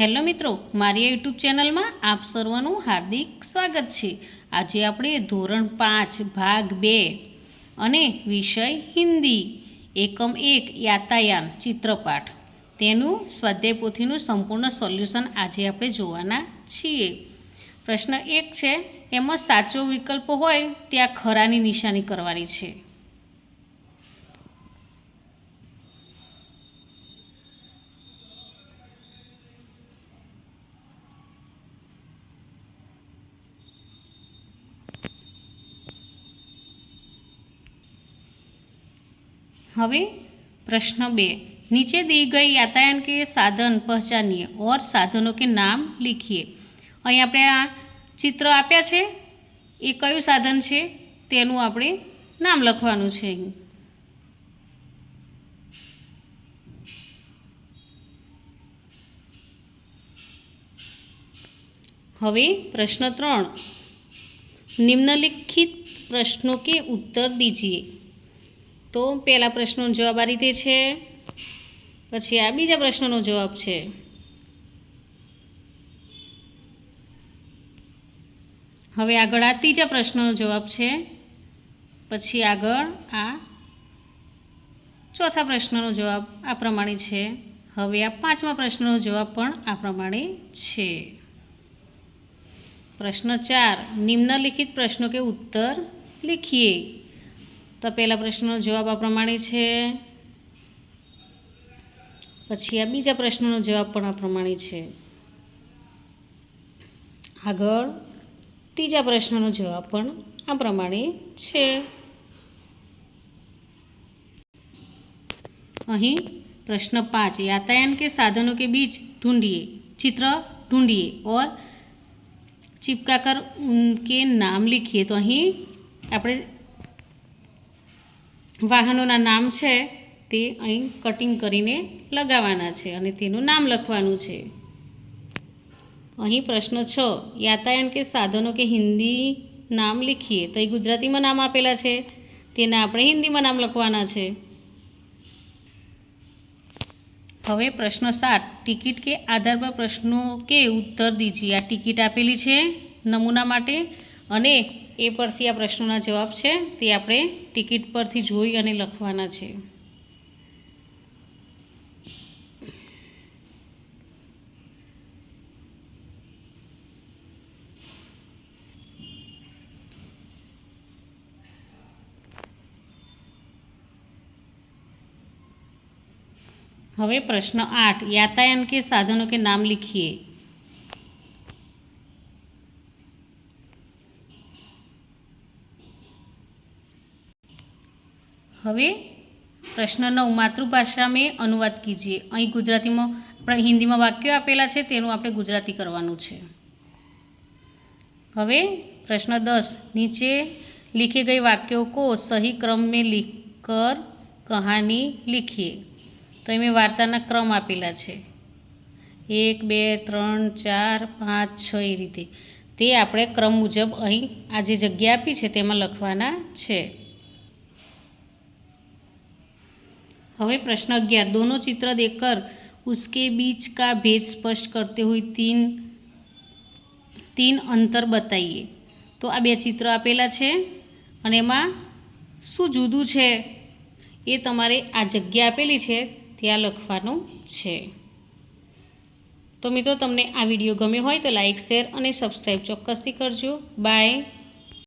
Hello મિત્રો, મારી YouTube ચેનલમાં આપ સર્વનું હાર્દિક સ્વાગત છે. આજે આપણે ધોરણ પાંચ, ભાગ બે અને વિષય હિન્દી, એકમ એક, યાતાયાન, ચિત્રપાઠ. તેનું સ્વાધ્યાય પોથીનું સંપૂર્ણ સોલ્યુશન આજે આપણે જોવાના છીએ. પ્રશ્ન એક છે, એમાં સાચો વિકલ્પ હોય, ત્યાં ખરાની નિશાની કરવાની છે. હવે प्रश्न बे नीचे दी गई यातायात के साधन पहचानिए और साधनों के नाम लिखिए અહીં આપણે આ ચિત્ર આપ્યા છે એ કયું સાધન છે તેનું આપણે નામ લખવાનું છે અહીં હવે પ્રશ્ન ત્રણ નિમ્નલિખિત પ્રશ્નો કે ઉત્તર દીજીએ તો પહેલા પ્રશ્નનો જવાબ આ રીતે છે. પછી આ બીજા પ્રશ્નનો જવાબ છે. હવે આગળ આ ત્રીજા પ્રશ્નનો જવાબ છે. પછી આગળ આ ચોથા પ્રશ્નનો જવાબ આ પ્રમાણે છે. હવે આ પાંચમા પ્રશ્નનો જવાબ પણ આ પ્રમાણે છે. પ્રશ્ન ચાર, નિમ્નલિખિત પ્રશ્નો કે ઉત્તર લીખીએ. તો પહેલા પ્રશ્નનો જવાબ આ પ્રમાણે છે. પછી આ બીજા પ્રશ્નનો જવાબ પણ આ પ્રમાણે છે. આગળ ત્રીજા પ્રશ્નનો જવાબ પણ આ પ્રમાણે છે. અહીં પ્રશ્ન પાંચ, યાતાયાન કે સાધનો કે બીજ? ઢૂંઢીએ. ચિત્ર? ઢૂંઢીએ. ઓર ચિપકાકર કે નામ લીખીએ. તો અહીં આપણે વાહનોના નામ છે તે અહીં કટિંગ કરીને લગાવવાના છે અને તેનું નામ લખવાનું છે. અહીં પ્રશ્ન છ યાતાયાન કે સાધનો કે હિન્દી નામ લખીએ તો એ ગુજરાતીમાં નામ આપેલા છે. તેના આપણે હિન્દીમાં નામ લખવાના છે. હવે પ્રશ્ન સાત, ટિકિટ કે આધાર પર પ્રશ્નો કે ઉત્તર દીજીએ. આ ટિકિટ આપેલી છે નમૂના માટે અને એ પરથી આ પ્રશ્નોના જવાબ છે. તે આપણે ટિકિટ પરથી જોઈ અને લખવાના છે. હવે પ્રશ્ન આઠ, યાતાયાન કે સાધનો કે નામ લીખીએ. હવે પ્રશ્નનો માતૃભાષા મેં અનુવાદ કીજીએ અહીં ગુજરાતીમાં, આપણે હિન્દીમાં વાક્યો આપેલા છે, તેનું આપણે ગુજરાતી કરવાનું છે. હવે પ્રશ્ન દસ. નીચે લીખી ગઈ વાક્યો કો સહી ક્રમ મેં લીખ કર કહાની લીખીએ. તો એમાં વાર્તાના ક્રમ આપેલા છે. એક, બે, ત્રણ, ચાર, પાંચ, છ એ રીતે. તે આપણે ક્રમ મુજબ અહીં આ જે જગ્યા આપી છે, તેમાં લખવાના છે. હવે પ્રશ્ન અગિયાર दोनों चित्र देखकर उसके बीच का भेद स्पष्ट करते हुए तीन तीन અંતર બતાવીએ તો આ બે ચિત્ર આપેલા છે અને એમાં શું જુદું છે એ તમારે આ જગ્યા આપેલી છે ત્યાં લખવાનું છે તો મિત્રો તમને આ વિડીયો ગમ્યો હોય તો લાઇક શેર અને સબસ્ક્રાઈબ ચોક્કસથી કરજો બાય